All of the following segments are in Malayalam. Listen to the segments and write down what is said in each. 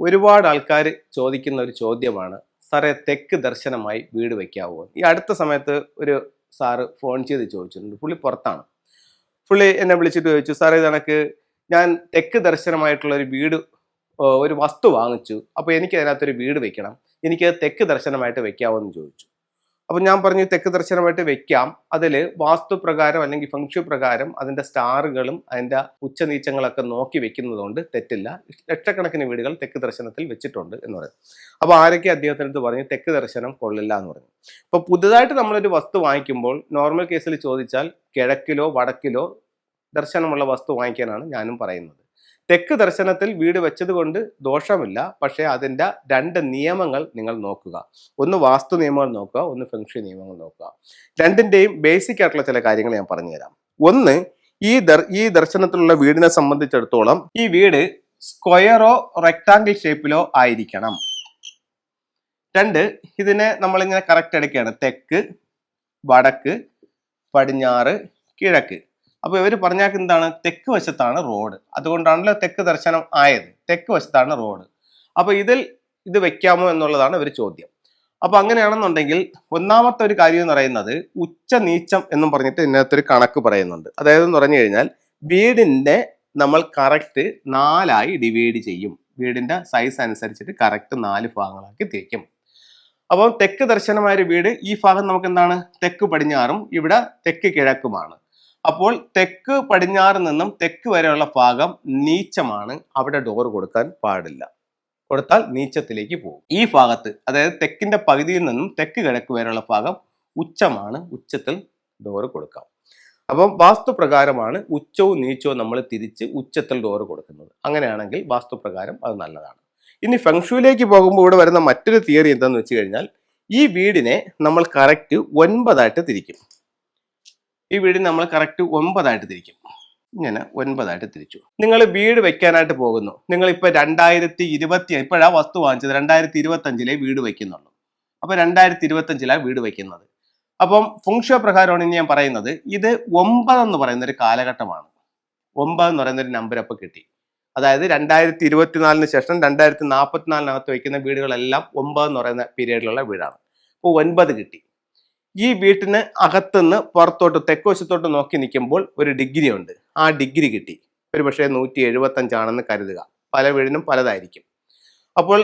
ഒരുപാട് ആൾക്കാർ ചോദിക്കുന്ന ഒരു ചോദ്യമാണ് സാറേ തെക്ക് ദർശനമായി വീട് വെക്കാവോ? ഈ അടുത്ത സമയത്ത് ഒരു സാറ് ഫോൺ ചെയ്ത് ചോദിച്ചിട്ടുണ്ട് പുള്ളി പുറത്താണ്. പുള്ളി എന്നെ വിളിച്ചിട്ട് ചോദിച്ചു സാറേ ഇതെനക്ക് ഞാൻ തെക്ക് ദർശനമായിട്ടുള്ള ഒരു വീട് ഒരു വസ്തു വാങ്ങിച്ചു അപ്പോൾ എനിക്ക് അതിനകത്തൊരു വീട് വെക്കണം എനിക്ക് തെക്ക് ദർശനമായിട്ട് വെക്കാവോ എന്ന് ചോദിച്ചു. അപ്പം ഞാൻ പറഞ്ഞു തെക്ക് ദർശനമായിട്ട് വെക്കാം. അതിൽ വാസ്തുപ്രകാരം അല്ലെങ്കിൽ ഫംഗ്ഷൻ പ്രകാരം അതിന്റെ സ്റ്റാറുകളും അതിന്റെ ഉച്ചനീച്ചങ്ങളൊക്കെ നോക്കി വെക്കുന്നതുകൊണ്ട് തെറ്റില്ല. ലക്ഷക്കണക്കിന് വീടുകൾ തെക്ക് ദർശനത്തിൽ വെച്ചിട്ടുണ്ട് എന്ന് പറയും. അപ്പോൾ ആരൊക്കെ അദ്ദേഹത്തിനടുത്ത് പറഞ്ഞു? തെക്ക് ദർശനം കൊള്ളില്ല എന്ന് പറഞ്ഞു. ഇപ്പോൾ പുതുതായിട്ട് നമ്മളൊരു വസ്തു വാങ്ങിക്കുമ്പോൾ നോർമൽ കേസിൽ ചോദിച്ചാൽ കിഴക്കിലോ വടക്കിലോ ദർശനമുള്ള വസ്തു വാങ്ങിക്കാനാണ് ഞാനും പറയുന്നത്. തെക്ക് ദർശനത്തിൽ വീട് വെച്ചത് കൊണ്ട് ദോഷമില്ല. പക്ഷേ അതിന്റെ രണ്ട് നിയമങ്ങൾ നിങ്ങൾ നോക്കുക. ഒന്ന് വാസ്തു നിയമങ്ങൾ നോക്കുക ഒന്ന് ഫെങ്ഷി നിയമങ്ങൾ നോക്കുക. രണ്ടിന്റെയും ബേസിക് ആയിട്ടുള്ള ചില കാര്യങ്ങൾ ഞാൻ പറഞ്ഞുതരാം. ഒന്ന് ഈ ദർ ഈ ദർശനത്തിലുള്ള വീടിനെ സംബന്ധിച്ചിടത്തോളം ഈ വീട് സ്ക്വയറോ റെക്ടാങ്കിൾ ഷേപ്പിലോ ആയിരിക്കണം. രണ്ട് ഇതിനെ നമ്മളിങ്ങനെ കറക്റ്റ് എടുക്കുകയാണ്. തെക്ക് വടക്ക് പടിഞ്ഞാറ് കിഴക്ക്. അപ്പൊ ഇവർ പറഞ്ഞാൽ എന്താണ് തെക്ക് വശത്താണ് റോഡ്. അതുകൊണ്ടാണല്ലോ തെക്ക് ദർശനം ആയത്. തെക്ക് വശത്താണ് റോഡ്. അപ്പൊ ഇതിൽ ഇത് വെക്കാമോ എന്നുള്ളതാണ് ഒരു ചോദ്യം. അപ്പൊ അങ്ങനെയാണെന്നുണ്ടെങ്കിൽ ഒന്നാമത്തെ ഒരു കാര്യം എന്ന് പറയുന്നത് ഉച്ച നീച്ചം എന്നും പറഞ്ഞിട്ട് ഇതിനകത്തൊരു കണക്ക് പറയുന്നുണ്ട്. അതായത് എന്ന് പറഞ്ഞു കഴിഞ്ഞാൽ വീടിന്റെ നമ്മൾ കറക്റ്റ് നാലായി ഡിവൈഡ് ചെയ്യും. വീടിന്റെ സൈസ് അനുസരിച്ചിട്ട് കറക്റ്റ് നാല് ഭാഗങ്ങളാക്കി തിരിക്കും. അപ്പോൾ തെക്ക് ദർശനമായ ഒരു വീട് ഈ ഭാഗം നമുക്ക് എന്താണ് തെക്ക് പടിഞ്ഞാറും ഇവിടെ തെക്ക് കിഴക്കുമാണ്. അപ്പോൾ തെക്ക് പടിഞ്ഞാറ് നിന്നും തെക്ക് വരെയുള്ള ഭാഗം നീച്ചമാണ്. അവിടെ ഡോർ കൊടുക്കാൻ പാടില്ല. കൊടുത്താൽ നീച്ചത്തിലേക്ക് പോകും. ഈ ഭാഗത്ത് അതായത് തെക്കിന്റെ പകുതിയിൽ നിന്നും തെക്ക് കിഴക്ക് വരെയുള്ള ഭാഗം ഉച്ചമാണ്. ഉച്ചത്തിൽ ഡോർ കൊടുക്കാം. അപ്പം വാസ്തുപ്രകാരമാണ് ഉച്ചവും നീച്ചവും നമ്മൾ തിരിച്ച് ഉച്ചത്തിൽ ഡോർ കൊടുക്കുന്നത്. അങ്ങനെയാണെങ്കിൽ വാസ്തുപ്രകാരം അത് നല്ലതാണ്. ഇനി ഫെങ്ഷുവിലേക്ക് പോകുമ്പോൾ ഇവിടെ വരുന്ന മറ്റൊരു തിയറി എന്താണെന്ന് വെച്ച് കഴിഞ്ഞാൽ ഈ വീടിനെ നമ്മൾ കറക്റ്റ് ഒൻപതായിട്ട് തിരിക്കും. ഈ വീടിന് നമ്മൾ കറക്റ്റ് ഒൻപതായിട്ട് തിരിക്കും. ഇങ്ങനെ ഒൻപതായിട്ട് തിരിച്ചു. നിങ്ങൾ വീട് വെക്കാനായിട്ട് പോകുന്നു. നിങ്ങൾ ഇപ്പോൾ രണ്ടായിരത്തി ഇരുപത്തി ഇപ്പോഴാ വസ്തു വാങ്ങിച്ചത്. രണ്ടായിരത്തി ഇരുപത്തി അഞ്ചിലെ വീട് വെക്കുന്നുള്ളൂ. അപ്പോൾ രണ്ടായിരത്തി ഇരുപത്തി അഞ്ചിലാണ് വീട് വെക്കുന്നത്. അപ്പം ഫുങ്ഷോ പ്രകാരമാണ് ഇനി ഞാൻ പറയുന്നത്. ഇത് ഒമ്പതെന്ന് പറയുന്ന ഒരു കാലഘട്ടമാണ്. ഒമ്പത് എന്ന് പറയുന്ന ഒരു നമ്പർ അപ്പോൾ കിട്ടി. അതായത് രണ്ടായിരത്തി ഇരുപത്തിനാലിന് ശേഷം രണ്ടായിരത്തി നാൽപ്പത്തിനാലിനകത്ത് വയ്ക്കുന്ന വീടുകളെല്ലാം ഒമ്പത് എന്ന് പറയുന്ന പീരീഡിലുള്ള വീടാണ്. അപ്പോൾ ഒൻപത് കിട്ടി. ഈ വീട്ടിന് അകത്തുനിന്ന് പുറത്തോട്ട് തെക്കുവശത്തോട്ട് നോക്കി നിൽക്കുമ്പോൾ ഒരു ഡിഗ്രി ഉണ്ട്. ആ ഡിഗ്രി കിട്ടി. ഒരു പക്ഷേ നൂറ്റി എഴുപത്തഞ്ചാണെന്ന് കരുതുക. പല വീടിനും പലതായിരിക്കും. അപ്പോൾ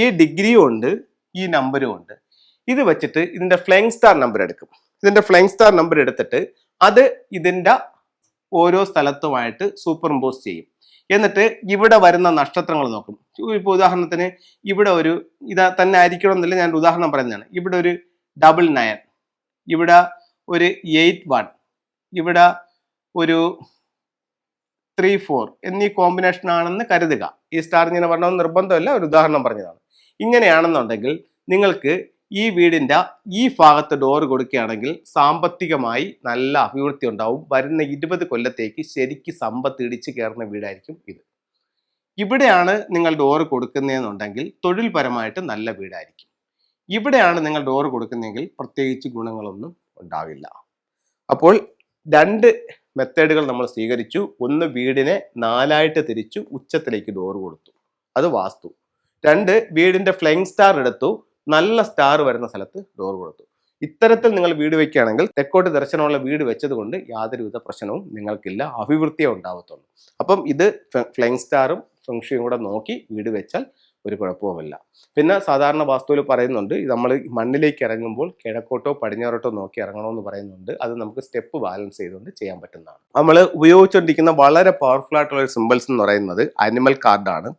ഈ ഡിഗ്രിയും ഉണ്ട് ഈ നമ്പരും ഉണ്ട്. ഇത് വെച്ചിട്ട് ഇതിന്റെ ഫ്ലൈങ് സ്റ്റാർ നമ്പർ എടുക്കും. ഇതിന്റെ ഫ്ലൈങ് സ്റ്റാർ നമ്പർ എടുത്തിട്ട് അത് ഇതിന്റെ ഓരോ സ്ഥലത്തുമായിട്ട് സൂപ്പർ ഇമ്പോസ് ചെയ്യും. എന്നിട്ട് ഇവിടെ വരുന്ന നക്ഷത്രങ്ങൾ നോക്കും. ഇപ്പോൾ ഉദാഹരണത്തിന് ഇവിടെ ഒരു ഇതാ തന്നെ ആയിരിക്കണം എന്നില്ല ഞാൻ ഉദാഹരണം പറയുന്നതാണ് ഇവിടെ ഒരു ഡബിൾ നയൻ. ഇവിടെ ഒരു എയ്റ്റ് വൺ ഇവിടെ ഒരു ത്രീ ഫോർ എന്നീ കോമ്പിനേഷൻ ആണെന്ന് കരുതുക. ഈ സ്റ്റാർ ഇങ്ങനെ പറഞ്ഞത് നിർബന്ധമല്ല ഒരു ഉദാഹരണം പറഞ്ഞതാണ്. ഇങ്ങനെയാണെന്നുണ്ടെങ്കിൽ നിങ്ങൾക്ക് ഈ വീടിന്റെ ഈ ഭാഗത്ത് ഡോർ കൊടുക്കുകയാണെങ്കിൽ സാമ്പത്തികമായി നല്ല അഭിവൃദ്ധി ഉണ്ടാവും. വരുന്ന ഇരുപത് കൊല്ലത്തേക്ക് ശരിക്ക് സമ്പത്ത് ഇടിച്ച് കയറുന്ന വീടായിരിക്കും ഇത്. ഇവിടെയാണ് നിങ്ങൾ ഡോർ കൊടുക്കുന്നതെന്നുണ്ടെങ്കിൽ തൊഴിൽപരമായിട്ട് നല്ല വീടായിരിക്കും. ഇവിടെയാണ് നിങ്ങൾ ഡോർ കൊടുക്കുന്നതെങ്കിൽ പ്രത്യേകിച്ച് ഗുണങ്ങളൊന്നും ഉണ്ടാവില്ല. അപ്പോൾ രണ്ട് മെത്തേഡുകൾ നമ്മൾ സ്വീകരിച്ചു. ഒന്ന് വീടിനെ നാലായിട്ട് തിരിച്ചു ഉച്ചത്തിലേക്ക് ഡോർ കൊടുത്തു. അത് വാസ്തു. രണ്ട് വീടിന്റെ ഫ്ലൈങ് സ്റ്റാർ എടുത്തു. നല്ല സ്റ്റാർ വരുന്ന സ്ഥലത്ത് ഡോർ കൊടുത്തു. ഇത്തരത്തിൽ നിങ്ങൾ വീട് വെക്കുകയാണെങ്കിൽ തെക്കോട്ട് ദർശനമുള്ള വീട് വെച്ചതുകൊണ്ട് യാതൊരുവിധ പ്രശ്നവും നിങ്ങൾക്കില്ല. അഭിവൃദ്ധിയേ ഉണ്ടാവത്തുള്ളൂ. അപ്പം ഇത് ഫ്ലൈങ് സ്റ്റാറും ഫംഗ്ഷനും കൂടെ നോക്കി വീട് വെച്ചാൽ ഒരു കുഴപ്പവുമില്ല. പിന്നെ സാധാരണ വാസ്തുവിൽ പറയുന്നുണ്ട് നമ്മൾ മണ്ണിലേക്ക് ഇറങ്ങുമ്പോൾ കിഴക്കോട്ടോ പടിഞ്ഞാറോട്ടോ നോക്കി ഇറങ്ങണമെന്ന് പറയുന്നുണ്ട്. അത് നമുക്ക് സ്റ്റെപ്പ് ബാലൻസ് ചെയ്തുകൊണ്ട് ചെയ്യാൻ പറ്റുന്നതാണ്. നമ്മൾ ഉപയോഗിച്ചുകൊണ്ടിരിക്കുന്ന വളരെ പവർഫുൾ ആയിട്ടുള്ള ഒരു സിമ്പിൾസ് എന്ന് പറയുന്നത് അനിമൽ കാർഡാണ്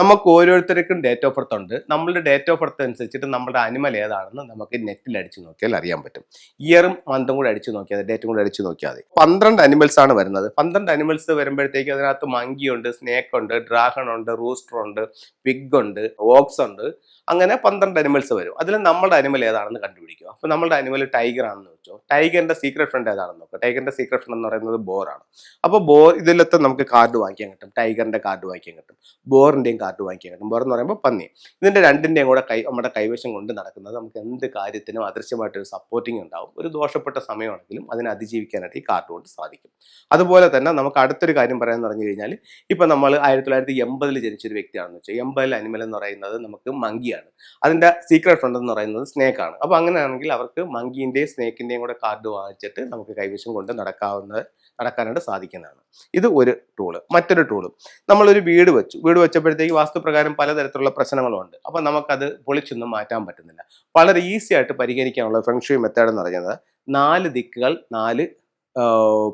നമുക്ക് ഓരോരുത്തർക്കും ഡേറ്റ് ഓഫ് ബർത്ത് ഉണ്ട്. നമ്മളുടെ ഡേറ്റ് ഓഫ് ബർത്ത് അനുസരിച്ചിട്ട് നമ്മുടെ അനിമൽ ഏതാണെന്ന് നമുക്ക് നെറ്റിൽ അടിച്ചു നോക്കിയാൽ അറിയാൻ പറ്റും. ഇയറും മന്തും കൂടെ അടിച്ചു നോക്കിയാൽ ഡേറ്റും കൂടെ അടിച്ചു നോക്കിയാൽ മതി. പന്ത്രണ്ട് അനിമൽസ് ആണ് വരുന്നത്. പന്ത്രണ്ട് അനിമൽസ് വരുമ്പോഴത്തേക്ക് അതിനകത്ത് മങ്കിയുണ്ട് സ്നേക്ക് ഉണ്ട് ഡ്രാഗൺ ഉണ്ട് റൂസ്റ്റർ ഉണ്ട് പിഗ് ഉണ്ട്. ഓക്സ് ഉണ്ട് അങ്ങനെ പന്ത്രണ്ട് അനിമൽസ് വരും. അതിൽ നമ്മുടെ അനിമൽ ഏതാണെന്ന് കണ്ടുപിടിക്കുക. അപ്പോൾ നമ്മുടെ അനിമൽ ടൈഗർ ആണെന്ന് വെച്ചോ. ടൈഗറിന്റെ സീക്രട്ട് ഫ്രണ്ട് ഏതാണെന്ന് നോക്കുക. ടൈഗറിന്റെ സീക്രട്ട് ഫ്രണ്ട് എന്ന് പറയുന്നത് ബോറാണ് അപ്പോൾ ബോർ ഇതിലത്തെ നമുക്ക് കാർഡ് വാങ്ങിക്കാൻ കിട്ടും. ടൈഗറിന്റെ കാർഡ് വാങ്ങിക്കാൻ കിട്ടും. ബോറിന്റെയും കാർഡ് വാങ്ങിക്കാൻ കിട്ടും. ബോർ എന്ന് പറയുമ്പോൾ പന്നി. ഇതിന്റെ രണ്ടിന്റെയും കൂടെ കൈ നമ്മുടെ കൈവശം കൊണ്ട് നടക്കുന്നത് നമുക്ക് എന്ത് കാര്യത്തിനും അദൃശ്യമായിട്ടൊരു സപ്പോർട്ടിങ് ഉണ്ടാവും. ഒരു ദോഷപ്പെട്ട സമയമാണെങ്കിലും അതിനെ അതിജീവിക്കാനായിട്ട് ഈ കാർഡ് കൊണ്ട് സാധിക്കും. അതുപോലെ തന്നെ നമുക്ക് അടുത്തൊരു കാര്യം പറയാൻ പറഞ്ഞു കഴിഞ്ഞാൽ ഇപ്പൊ നമ്മൾ ആയിരത്തി തൊള്ളായിരത്തി എൺപതിൽ ജനിച്ചൊരു വ്യക്തിയാണെന്ന് വെച്ചാൽ എൺപതിൽ അനിമൽ ആനിമൽ എന്ന് പറയുന്നത് നമുക്ക് മങ്കിയാണ് അതിന്റെ സീക്രട്ട് ഫ്രണ്ട് എന്ന് പറയുന്നത് സ്നേക്കാണ് അപ്പോൾ അപ്പൊ അങ്ങനെയാണെങ്കിൽ അവർക്ക് മങ്കിന്റെയും സ്നേക്കിന്റെയും കൂടെ കാർഡ് വാങ്ങിച്ചിട്ട് നമുക്ക് കൈവശം കൊണ്ട് നടക്കാവുന്ന നടക്കാനായിട്ട് സാധിക്കുന്നതാണ്. ഇത് ഒരു ടൂൾ മറ്റൊരു ടൂൾ നമ്മളൊരു വീട് വെച്ചു. വീട് വെച്ചപ്പോഴത്തേക്ക് വാസ്തുപ്രകാരം പലതരത്തിലുള്ള പ്രശ്നങ്ങളുണ്ട്. അപ്പോൾ നമുക്കത് പൊളിച്ചൊന്നും മാറ്റാൻ പറ്റുന്നില്ല. വളരെ ഈസി ആയിട്ട് പരിഹരിക്കാനുള്ള ഫെങ്ഷുയി മെത്തേഡ് എന്ന് പറയുന്നത് നാല് ദിക്കുകൾ നാല്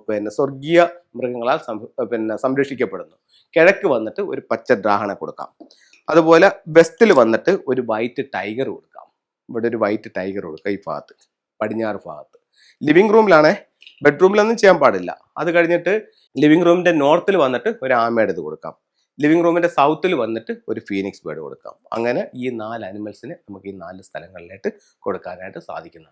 പിന്നെ സ്വർഗീയ മൃഗങ്ങളാൽ പിന്നെ സംരക്ഷിക്കപ്പെടുന്നു. കിഴക്ക് വന്നിട്ട് ഒരു പച്ച ദ്രാഹണ കൊടുക്കാം. അതുപോലെ വെസ്റ്റിൽ വന്നിട്ട് ഒരു വൈറ്റ് ടൈഗർ കൊടുക്കാം. ഇവിടെ ഒരു വൈറ്റ് ടൈഗർ കൊടുക്കുക ഈ ഭാഗത്ത് പടിഞ്ഞാറ് ഭാഗത്ത്. ലിവിംഗ് റൂമിലാണേ ബെഡ്റൂമിലൊന്നും ചെയ്യാൻ പാടില്ല. അത് കഴിഞ്ഞിട്ട് ലിവിംഗ് റൂമിന്റെ നോർത്തിൽ വന്നിട്ട് ഒരു ആമയുടെ ഇത് കൊടുക്കാം. ലിവിംഗ് റൂമിന്റെ സൗത്തിൽ വന്നിട്ട് ഒരു ഫീനിക്സ് ബേർഡ് കൊടുക്കാം. അങ്ങനെ ഈ നാല് അനിമൽസിന് നമുക്ക് ഈ നാല് സ്ഥലങ്ങളിലായിട്ട് കൊടുക്കാനായിട്ട് സാധിക്കുന്നു.